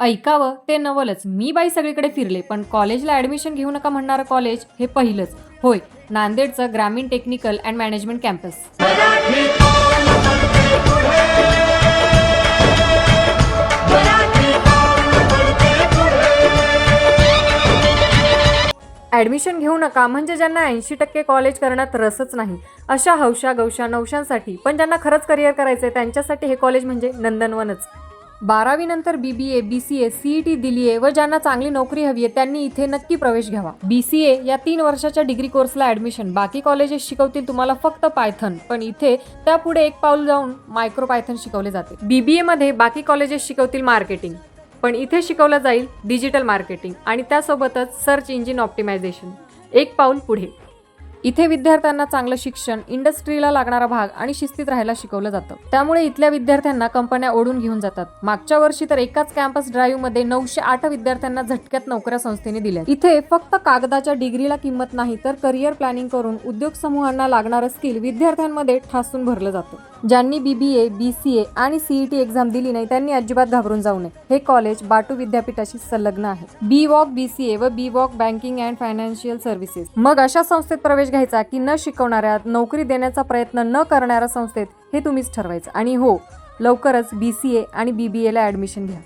ऐकावं ते नवलच. Me by सगळीकडे फिरले पण कॉलेजला ॲडमिशन घेऊ नका म्हणणारं कॉलेज हे पहिलंच. होय नांदेडचं Gramin technical and management campus admission घेऊ नका म्हणजे ज्यांना ऐंशी टक्के कॉलेज करण्यात रसच नाही अशा हौशा गौशा नवशांसाठी पण ज्यांना खरंच करिअर करायचं आहे त्यांच्यासाठी हे कॉलेज म्हणजे नंदनवनच. बारावीनंतर B B A B C A C E T दिली आहे व ज्यांना चांगली नोकरी हवी आहे त्यांनी इथे नक्की प्रवेश घ्यावा. बी सी ए या तीन वर्षाच्या डिग्री कोर्सला ॲडमिशन बाकी कॉलेजेस शिकवतील तुम्हाला फक्त पायथन पण इथे त्यापुढे एक पाऊल जाऊन मायक्रो पायथन शिकवले जाते. बी बी एमध्ये बाकी कॉलेजेस शिकवतील मार्केटिंग पण इथे शिकवलं जाईल डिजिटल मार्केटिंग आणि त्यासोबतच सर्च इंजिन ऑप्टिमायझेशन एक पाऊल पुढे. इथे विद्यार्थ्यांना चांगलं शिक्षण इंडस्ट्रीला लागणारा भाग आणि शिस्तीत राहायला शिकवलं जातं त्यामुळे इथल्या विद्यार्थ्यांना कंपन्या ओढून घेऊन जातात मागच्या वर्षी तर एकाच कॅम्पस ड्राईव्हमध्ये नऊशे आठ विद्यार्थ्यांना झटक्यात नोकऱ्या संस्थेने दिल्या इथे फक्त कागदाच्या डिग्रीला किंमत नाही तर करिअर प्लॅनिंग करून उद्योग समूहांना लागणारं स्किल विद्यार्थ्यांमध्ये ठासून भरलं जातं ज्यांनी बीबीए बीसीए आणि सीईटी एक्झाम दिली नाही त्यांनी अजिबात घाबरून जाऊ नये हे कॉलेज बाटू विद्यापीठाशी संलग्न आहे बी वॉक बीसीए व B Voc banking and financial services मग अशा संस्थेत प्रवेश प्रवेश घ्यायचा की न शिकवणाऱ्या नोकरी देण्याचा प्रयत्न न करणाऱ्या संस्थेत हे तुम्हीच ठरवायचं. आणि हो लवकरच बी सी ए आणि बी बी एला ॲडमिशन घ्या.